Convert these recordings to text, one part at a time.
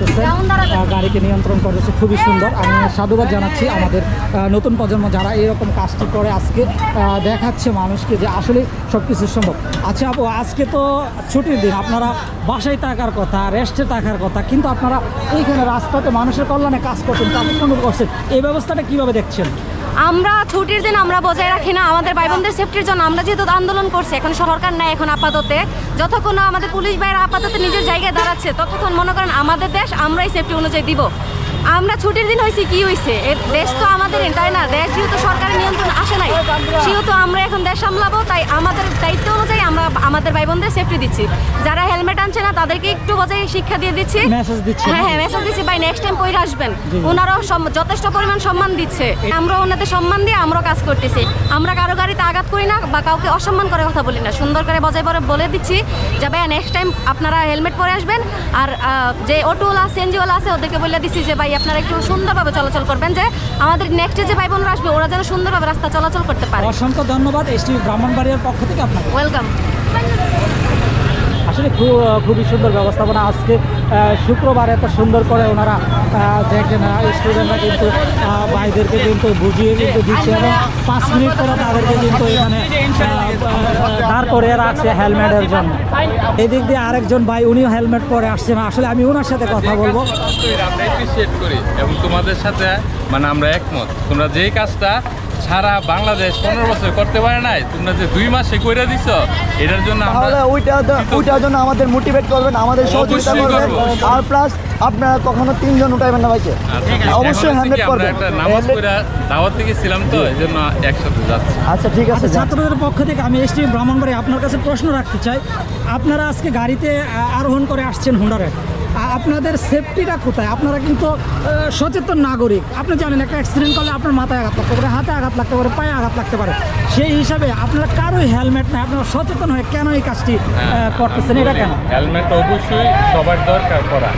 করতেছেন গাড়িকে নিয়ন্ত্রণ করেছে খুবই সুন্দর। আমি সাধুবাদ জানাচ্ছি আমাদের নতুন প্রজন্ম যারা এরকম কাজটি করে আজকে দেখাচ্ছে মানুষকে যে আসলে সব কিছু সম্ভব। আচ্ছা আপু আজকে তো ছুটির দিন আপনারা বাসায় থাকার কথা রেস্টে থাকার কথা কিন্তু আপনারা এইখানে রাস্তাতে মানুষের কল্যাণে কাজ করছেন তাদের সঙ্গে করছেন। এই ব্যবস্থাটা কীভাবে দেখছেন? আমরা ছুটির দিন আমরা বজায় রাখি না, আমাদের ভাই বোনদের সেফটির জন্য। আমরা যেহেতু আন্দোলন করছি, এখন সরকার নেয় এখন আপাততে। যতক্ষণ আমাদের পুলিশ ভাইয়েরা আপাতত নিজের জায়গায় দাঁড়াচ্ছে, ততক্ষণ মনে করেন আমাদের দেশ আমরাই সেফটি অনুযায়ী দিব। আমরা ছুটির দিন হয়েছি কি হয়েছে? দেশ তো আমাদের তাই না? দেশ যেহেতু সরকারের নিয়ন্ত্রণ আসে নাই সেহেতু আমরা এখন দেশ সামলাবো তাই আমাদের দায়িত্ব অনুযায়ী আমরা আমাদের ভাই বোনদের সেফটি দিচ্ছি। যারা হেলমেট আনছে না তাদেরকে একটু বজায় শিক্ষা দিয়ে দিচ্ছি। হ্যাঁ হ্যাঁ মেসেজ দিচ্ছি। ভাই নেক্সট টাইম পরে আসবেন। ওনারাও যথেষ্ট পরিমাণ সম্মান দিচ্ছে। আমরা ওনাদের সম্মান দিয়ে আমরাও কাজ করতেছি। আমরা কারও গাড়িতে আঘাত করি না বা কাউকে অসম্মান করে কথা বলি না। সুন্দর করে বজায় পরে বলে দিচ্ছি যে ভাই নেক্সট টাইম আপনারা হেলমেট পরে আসবেন। আর যে অটোওয়ালা সিএনজিওয়ালা আছে ওদেরকে বলে দিচ্ছি যে ভাই আপনারা একটু সুন্দরভাবে চলাচল করবেন যে আমাদের নেক্সটে যে ভাই বোনরা আসবে ওরা যেন সুন্দরভাবে রাস্তা চলাচল করতে পারে। অসংখ্য ধন্যবাদ এসটি ব্রাহ্মণবাড়িয়ার পক্ষ থেকে আপনাকে ওয়েলকাম আসলে খুব খুবই সুন্দর ব্যবস্থাপনা আজকে শুক্রবার এত সুন্দর করে ওনারা দেখেন স্টুডেন্টরা কিন্তু ভাইদেরকে কিন্তু বুঝিয়ে কিন্তু দিচ্ছে এবং পাঁচ মিনিট পরে তাদেরকে কিন্তু এখানে দাঁড় করে রাখছে হেলমেটের জন্য। এদিক দিয়ে আরেকজন ভাই উনিও হেলমেট পরে আসছেন। আসলে আমি ওনার সাথে কথা বলব। করি এবং তোমাদের সাথে মানে আমরা একমত। তোমরা যেই কাজটা সারা বাংলাদেশ পনেরো বছর করতে পারে নাই তোমরা যে দুই মাসে করে দিছ এটার জন্য আমরা ওইটা ওইটার জন্য আমাদের মোটিভেট করবেন আমাদের সহযোগিতা করবেন। আর প্লাস আপনারা কখনো তিনজন উঠাইবেন না বাইকে আচ্ছা, অবশ্যই করবেন। একটা নামাজ করে দাওয়াত থেকে ছিলাম তো এই জন্য একসাথে যাচ্ছি। আচ্ছা ঠিক আছে আচ্ছা। ছাত্রদের পক্ষ থেকে আমি এসটি ব্রাহ্মণবাড়ি আপনার কাছে প্রশ্ন রাখতে চাই। আপনারা আজকে গাড়িতে আরোহণ করে আসছেন হুন্ডারে আপনাদের সেফটিটা কোথায়? আপনারা কিন্তু সচেতন নাগরিক। আপনি জানেন একটা অ্যাক্সিডেন্ট করলে আপনার মাথায় আঘাত লাগতে পারে হাতে আঘাত লাগতে পারে পায়ে আঘাত লাগতে পারে। সেই হিসাবে আপনারা কারোই হেলমেট নাই। আপনারা সচেতন হয়ে কেন এই কাজটি আহ, করতেছেন? এটা কেন? হেলমেট অবশ্যই সবার দরকার করা।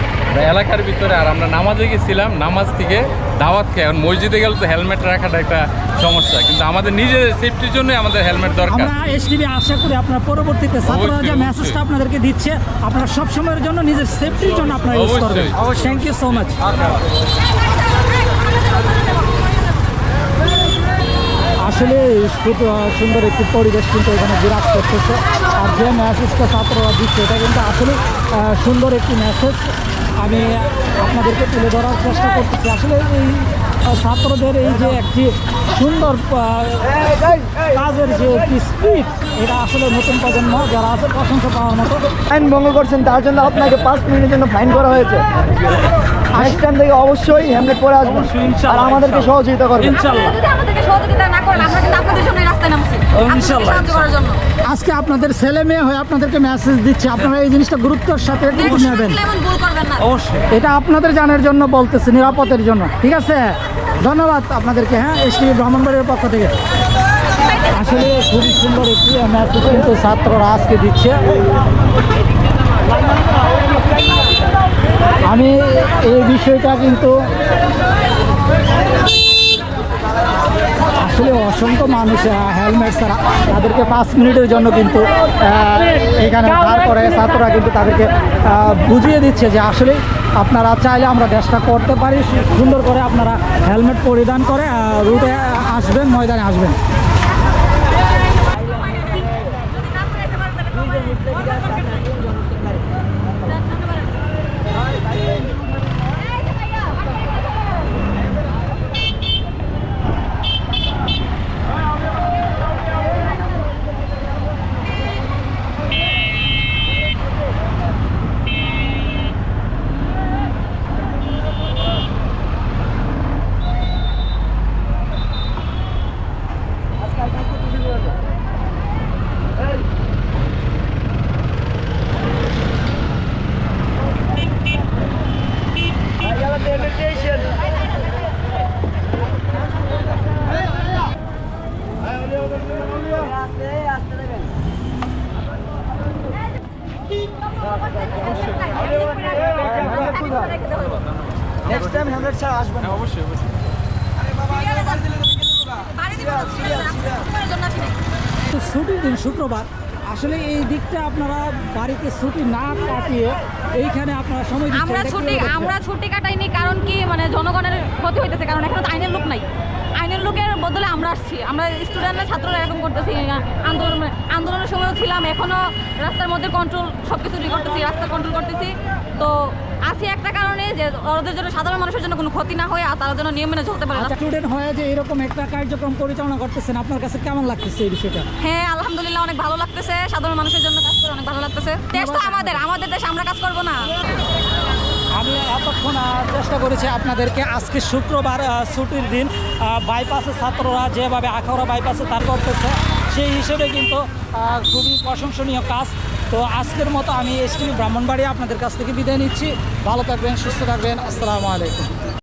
এলাকার ভিতরে আর আমরা নামাজে গেছিলাম নামাজ থেকে দাওয়াত খেয়ে। এখন মসজিদে গেলে তো হেলমেট রাখাটা একটা সমস্যা। কিন্তু আমাদের নিজেদের সেফটির জন্যই আমাদের হেলমেট দরকার। আমরা এসটিভি আশা করি আপনার পরবর্তীতে ছাত্ররা যে মেসেজটা আপনাদেরকে দিচ্ছে আপনারা সব সময়ের জন্য নিজের সেফটির জন্য আপনারা ইউজ করবেন। থ্যাংক ইউ সো মাচ আসলে সুন্দর একটি পরিবেশ কিন্তু এখানে বিরাজ করতেছে। আর যে ম্যাসেজটা ছাত্ররা দিচ্ছে, এটা কিন্তু আসলে সুন্দর একটি মেসেজ আমি আপনাদেরকে তুলে ধরার চেষ্টা করতেছি। আসলে এই ছাত্রদের এই যে একটি সুন্দর কাজের যে একটি স্পিড এটা আসলে নতুন প্রজন্ম যারা আছে প্রশংসা পাওয়ার মতো। আইন ভঙ্গ করছেন তার জন্য আপনাকে পাঁচ মিনিটের জন্য ফাইন করা হয়েছে। নেক্সট টাইম থেকে অবশ্যই হেলমেট পরে আসবেন। আর আমাদেরকে সহযোগিতা করবেন। ইনশাল্লাহ। যদি আমাদেরকে সহযোগিতা না করেন আমরা কিন্তু আপনাদের জন্য রাস্তায় নামছি। আপনাদের ইনশাল্লাহ। সাহায্য করার জন্য। আজকে আপনাদের ছেলে মেয়ে হয়ে আপনাদেরকে মেসেজ দিচ্ছে। আপনারা এই জিনিসটা গুরুত্বের সাথে একটু নেবেন। এটা আপনাদের জানার জন্য বলতেছে নিরাপদের জন্য। ঠিক আছে? ধন্যবাদ আপনাদেরকে হ্যাঁ এসটি ব্রাহ্মণবাড়ির পক্ষ থেকে। আসলে খুবই সুন্দর একটি মেসেজ কিন্তু ছাত্ররা আজকে দিচ্ছে। আমি এই বিষয়টা কিন্তু আসলে অসংখ্য মানুষ হেলমেট ছাড়া তাদেরকে পাঁচ মিনিটের জন্য কিন্তু এখানে দাঁড় করে। ছাত্ররা কিন্তু তাদেরকে বুঝিয়ে দিচ্ছে যে আসলে আপনারা চাইলে আমরা দেশটা করতে পারি। সুন্দর করে আপনারা হেলমেট পরিধান করে রুটে আসবেন, ময়দানে আসবেন। নেক্সট টাইম হেলমেট ছাড়া আসবেন হ্যাঁ অবশ্যই অবশ্যই তো ছুটির দিন শুক্রবার আসলে এই দিকটা আপনারা বাড়িতে ছুটি না কাটিয়ে এইখানে আপনারা সময় আমরা ছুটি আমরা ছুটি কাটাইনি কারণ কি মানে জনগণের ক্ষতি হইতেছে কারণ এখন তো আইনের লোক নাই। আইনের লোকের বদলে আমরা আসছি। আমরা স্টুডেন্টরা ছাত্ররা এরকম করতেছি আন্দোলন আন্দোলনের সময়ও ছিলাম এখনও রাস্তার মধ্যে কন্ট্রোল সব কিছু করতেছি রাস্তা কন্ট্রোল করতেছি। তো আসি একটা যে ওদের জন্য সাধারণ মানুষের জন্য কোনো ক্ষতি না হয় আর তারা যেন নিয়ম মেনে চলতে পারে। আচ্ছা স্টুডেন্ট হয়ে যে এরকম একটা কার্যক্রম পরিচালনা করতেছেন আপনার কাছে কেমন লাগতেছে এই বিষয়টা? হ্যাঁ আলহামদুলিল্লাহ অনেক ভালো লাগতেছে। সাধারণ মানুষের জন্য কাজ করে অনেক ভালো লাগতেছে। দেশ তো আমাদের আমাদের দেশ আমরা কাজ করব না। আমি এতক্ষণ চেষ্টা করেছি আপনাদেরকে আজকে শুক্রবার ছুটির দিন আহ, বাইপাসে ছাত্ররা যেভাবে আখাউড়া বাইপাসে তার করতেছে সেই হিসেবে কিন্তু খুবই প্রশংসনীয় কাজ। তো আজকের মতো আমি এসটি ব্রাহ্মণবাড়ি আপনাদের কাছ থেকে বিদায় নিচ্ছি। ভালো থাকবেন, সুস্থ থাকবেন। আসসালামু আলাইকুম।